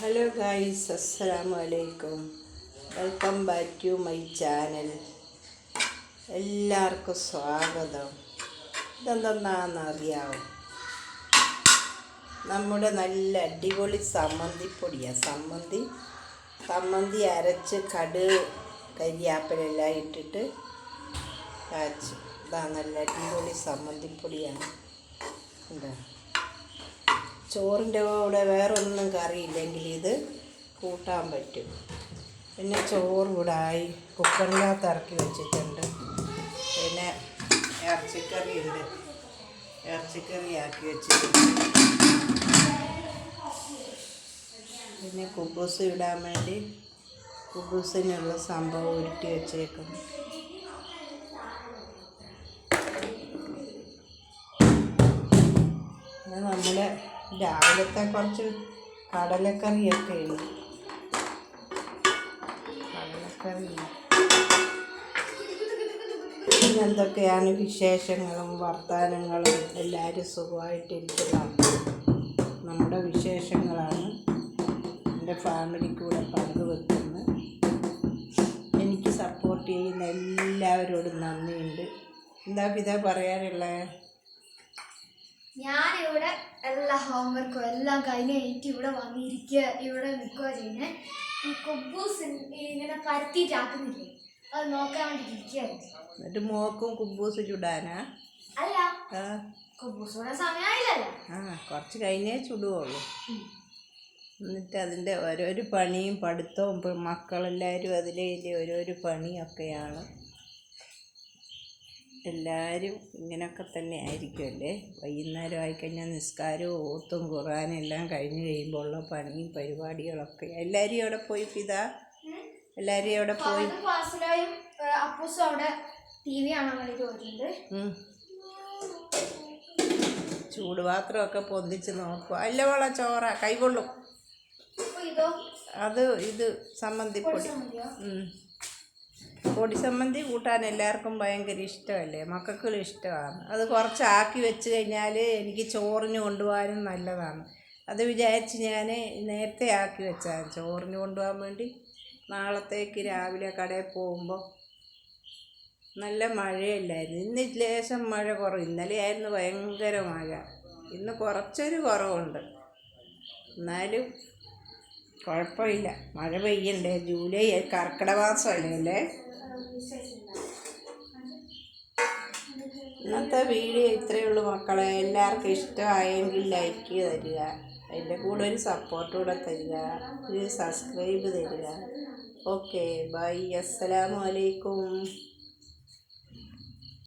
Hello guys അസ്സലാമു അലൈക്കും welcome back to my channel എല്ലാവർക്കും സ്വാഗതം. ഇതെന്തെന്നാണെന്നറിയാമോ നമ്മുടെ നല്ല അടിപൊളി സമ്മന്തിപ്പൊടിയാണ് സമ്മന്തി സമ്മന്തി അരച്ച് കട് കരിയാപ്പിലെല്ലാം ഇട്ടിട്ട് കാച്ചു. ഇതാ നല്ല അടിപൊളി സമ്മന്തിപ്പൊടിയാണ്. എന്താ ചോറിന്റെ കൂടെ വേറൊന്നും കറിയില്ലെങ്കിൽ ഇത് കൂട്ടാൻ പറ്റും. പിന്നെ ചോറ് കൂടായി കുക്കറിനകത്ത് ഇറക്കി വെച്ചിട്ടുണ്ട്. പിന്നെ ഇറച്ചിക്കറി ഉണ്ട്. ഇറച്ചിക്കറി ആക്കി വെച്ചിട്ടുണ്ട്. പിന്നെ കുബൂസ് ഇടാൻ വേണ്ടി കുബൂസിനുള്ള സംഭവം ഉരുട്ടി വെച്ചേക്കുന്നു. പിന്നെ നമ്മുടെ രാവിലത്തെ കുറച്ച് കടലക്കറിയൊക്കെ ഉണ്ട്. കടലക്കറി. എന്തൊക്കെയാണ് വിശേഷങ്ങളും വർത്തമാനങ്ങളും എല്ലാവരും സുഖമായിട്ടിരിക്കുന്ന? നമ്മുടെ വിശേഷങ്ങളാണ്. എന്റെ ഫാമിലിക്കൂടെ പങ്കുവെക്കുന്നത് എനിക്ക് സപ്പോർട്ട് ചെയ്യുന്ന എല്ലാവരോടും നന്ദിയുണ്ട്. എന്താ പിതാ പറയാനുള്ളത് ഞാനിവിടെ എല്ലാ ഹോംവർക്കും എല്ലാം കഴിഞ്ഞ് എനിക്ക് ഇവിടെ വന്നിരിക്കുക ഇവിടെ നിൽക്കുക ചെയ്യുന്നത് ഈ കുബൂസ് ഇങ്ങനെ പരത്തിയിട്ടാക്കുന്നില്ലേ അത് നോക്കാൻ വേണ്ടി ഇരിക്കുകയായിരുന്നു എന്നിട്ട് മോക്കും കുബൂസ് ചുടാനാ? അല്ല. ആ. കുബൂസ് ഇവിടെ സമയമായില്ലല്ലോ ആ കുറച്ച് കഴിഞ്ഞേ ചുടുവുള്ളൂ. എന്നിട്ട് അതിന്റെ ഓരോരു പണിയും പഠിത്തവും മക്കളെല്ലാവരും അതിലെ ഓരോരോ പണിയൊക്കെയാണ്. എല്ലാവരും ഇങ്ങനെയൊക്കെ തന്നെ ആയിരിക്കുമല്ലേ വൈകുന്നേരം ആയിക്കഴിഞ്ഞാൽ നിസ്കാരവും ഓത്തും ഖുറാനും എല്ലാം കഴിഞ്ഞ് കഴിയുമ്പോൾ ഉള്ള പണിയും പരിപാടികളൊക്കെ. എല്ലാവരും അവിടെ പോയി പിതാ? എല്ലാവരും അവിടെ പോയി? ചൂട് ക്ലാസ്സിലായും അപ്പൂസും അവിടെ ടി വി കാണാൻ വേണ്ടി പോയിട്ടുണ്ട്. ചൂടുപാത്രമൊക്കെ പൊന്തിച്ച് നോക്കുക. അല്ല വള ചോറ കൈകൊള്ളും. അത് ഇത് സമ്മന്തിപ്പൊടി. സമ്മതിയോ ഉം. പൊടി സമ്മന്തി കൂട്ടാൻ എല്ലാവർക്കും ഭയങ്കര ഇഷ്ടമല്ലേ? മക്കൾക്കും ഇഷ്ടമാണ്. അത് കുറച്ചാക്കി വെച്ച് കഴിഞ്ഞാൽ എനിക്ക് ചോറിന് കൊണ്ടുപോകാനും നല്ലതാണ്. അത് വിചാരിച്ച് ഞാൻ നേരത്തെ ആക്കി വെച്ചാൽ ചോറിന് കൊണ്ടുപോകാൻ വേണ്ടി. നാളത്തേക്ക് രാവിലെ കടയിൽ പോകുമ്പോൾ നല്ല മഴയല്ലായിരുന്നു. ഇന്ന് ലേശം മഴ കുറവ്. ഇന്നലെയായിരുന്നു ഭയങ്കര മഴ. ഇന്ന് കുറച്ചൊരു കുറവുണ്ട്. എന്നാലും കുഴപ്പമില്ല. മഴ പെയ്യണ്ടേ? ജൂലൈ കർക്കിടക മാസമല്ലേ? അല്ലേ ഇന്നത്തെ വീഡിയോ ഇത്രയേ ഉള്ളൂ മക്കളെ. എല്ലാവർക്കും ഇഷ്ടമായെങ്കിൽ ലൈക്ക് തരിക. അതിന്റെ കൂടെ ഒരു സപ്പോർട്ട് കൂടെ തരിക. ഒരു സബ്സ്ക്രൈബ് തരിക. ഓക്കെ ബൈ അസ്സലാമു അലൈക്കും